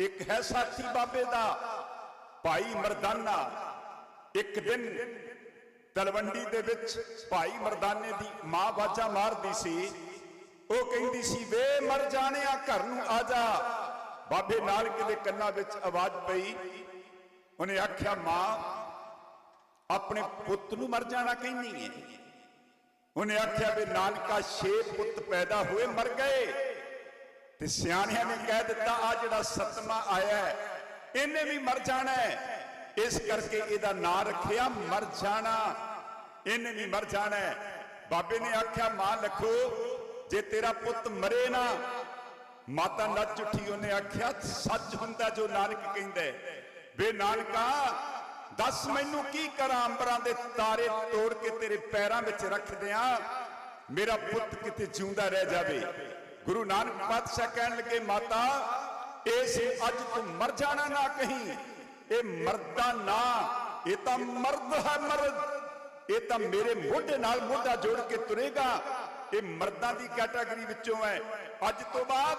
ਇੱਕ ਹੈ ਸਾਥੀ ਬਾਬੇ ਦਾ, ਭਾਈ ਮਰਦਾਨਾ। ਇੱਕ ਦਿਨ ਤਲਵੰਡੀ ਦੇ ਵਿੱਚ ਭਾਈ ਮਰਦਾਨੇ ਦੀ ਮਾਂ ਬਾਜਾ ਮਾਰਦੀ ਸੀ। ਉਹ ਕਹਿੰਦੀ ਸੀ, ਵੇ ਮਰ ਜਾਣਿਆ, ਘਰ ਨੂੰ ਆ ਜਾ। ਬਾਬੇ ਨਾਨਕ ਦੇ ਕੰਨਾਂ ਵਿੱਚ ਆਵਾਜ਼ ਪਈ। ਉਹਨੇ ਆਖਿਆ, ਮਾਂ, ਆਪਣੇ ਪੁੱਤ ਨੂੰ ਮਰ ਜਾਣਾ ਕਹਿੰਦੀ ਹੈ ਉਹਨੇ ਆਖਿਆ, ਵੀ ਨਾਨਕਾ, ਛੇ ਪੁੱਤ ਪੈਦਾ ਹੋਏ ਮਰ ਗਏ। ਤੇ ਸਿਆਣਿਆਂ ਨੇ ਕਹਿ ਦਿੱਤਾ ਆ ਜਿਹੜਾ ਸਤਮਾ ਆਇਆ ਇਹਨੇ ਵੀ ਮਰ ਜਾਣਾ ਹੈ। ਇਸ ਕਰਕੇ ਇਹਦਾ ਨਾਂ ਰੱਖਿਆ, ਮਰ ਜਾਣਾ। ਇਹਨੇ ਵੀ ਮਰ ਜਾਣਾ ਹੈ। ਬਾਬੇ ਨੇ ਆਖਿਆ, ਮਾਂ ਲਖੋ, ਜੇ ਤੇਰਾ ਪੁੱਤ ਮਰੇ ਨਾ, ਮਾਤਾ ਨੱਚ ਉੱਠੀ। ਉਹਨੇ ਆਖਿਆ, ਸੱਚ ਹੁੰਦਾ ਜੋ ਨਾਨਕ ਕਹਿੰਦਾ ਹੈ। ਵੇ ਨਾਨਕਾ, ਦੱਸ ਮੈਨੂੰ ਕੀ ਕਰਾਂ, ਅੰਬਰਾਂ ਦੇ ਤਾਰੇ ਤੋੜ ਕੇ ਤੇਰੇ ਪੈਰਾਂ ਵਿੱਚ ਰੱਖ ਦਿਆਂ। ਮੇਰਾ ਪੁੱਤ ਕਿਤੇ ਜਿਉਂਦਾ ਰਹਿ ਜਾਵੇ। ਗੁਰੂ ਨਾਨਕ ਪਾਤਸ਼ਾਹ ਕਹਿਣ ਲੱਗੇ, ਮਾਤਾ, ਇਸ ਅੱਜ ਤੂੰ ਮਰ ਜਾਣਾ ਨਾ ਕਹੀਂ। ਇਹ ਮਰਦਾ ਨਾ, ਇਹ ਤਾਂ ਮਰਦ ਹੈ ਮਰਦ। ਇਹ ਤਾਂ ਮੇਰੇ ਮੋਢੇ ਨਾਲ ਮੋਢਾ ਜੋੜ ਕੇ ਤੁਰੇਗਾ। ਇਹ ਮਰਦਾਂ ਦੀ ਕੈਟਾਗਰੀ ਵਿੱਚੋਂ ਹੈ। ਅੱਜ ਤੋਂ ਬਾਅਦ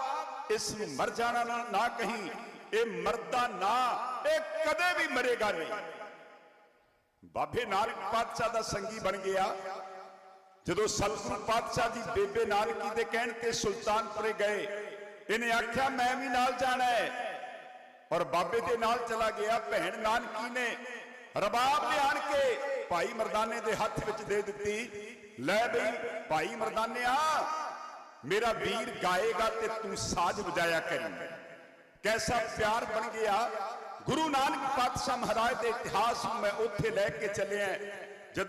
ਇਸ ਨੂੰ ਮਰ ਜਾਣਾ ਨਾ- ਨਾ ਕਹੀਂ। ਇਹ ਮਰਦਾ ਨਾ, ਇਹ ਕਦੇ ਵੀ ਮਰੇਗਾ ਨਹੀਂ। ਬਾਬੇ ਨਾਨਕ ਪਾਤਸ਼ਾਹ ਦਾ ਸੰਗੀ ਬਣ ਗਿਆ। ਜਦੋਂ ਸਤਿਗੁਰੂ ਪਾਤਸ਼ਾਹ ਜੀ ਬੇਬੇ ਨਾਨਕੀ ਦੇ ਕਹਿਣ ਤੇ ਸੁਲਤਾਨਪੁਰੇ ਗਏ, ਇਹਨੇ ਆਖਿਆ, ਮੈਂ ਵੀ ਨਾਲ ਜਾਣਾ ਹੈ। ਔਰ ਬਾਬੇ ਦੇ ਨਾਲ ਚਲਾ ਗਿਆ, ਭੈਣ ਨਾਨਕੀ ਨੇ ਰਬਾਬ ਲਿਆਣ ਕੇ ਭਾਈ ਮਰਦਾਨੇ ਦੇ ਹੱਥ ਵਿੱਚ ਦੇ ਦਿੱਤੀ। ਲੈ ਬਈ, ਭਾਈ ਮਰਦਾਨਿਆ ਮੇਰਾ ਵੀਰ ਗਾਏਗਾ ਤੇ ਤੂੰ ਸਾਜ਼ ਵਜਾਇਆ ਕਰੀ। ਕੈਸਾ ਪਿਆਰ ਬਣ ਗਿਆ। ਗੁਰੂ ਨਾਨਕ ਪਾਤਸ਼ਾਹ ਮਹਾਰਾਜ ਦੇ ਇਤਿਹਾਸ ਨੂੰ ਮੈਂ ਉੱਥੇ ਲੈ ਕੇ ਚੱਲਿਆ।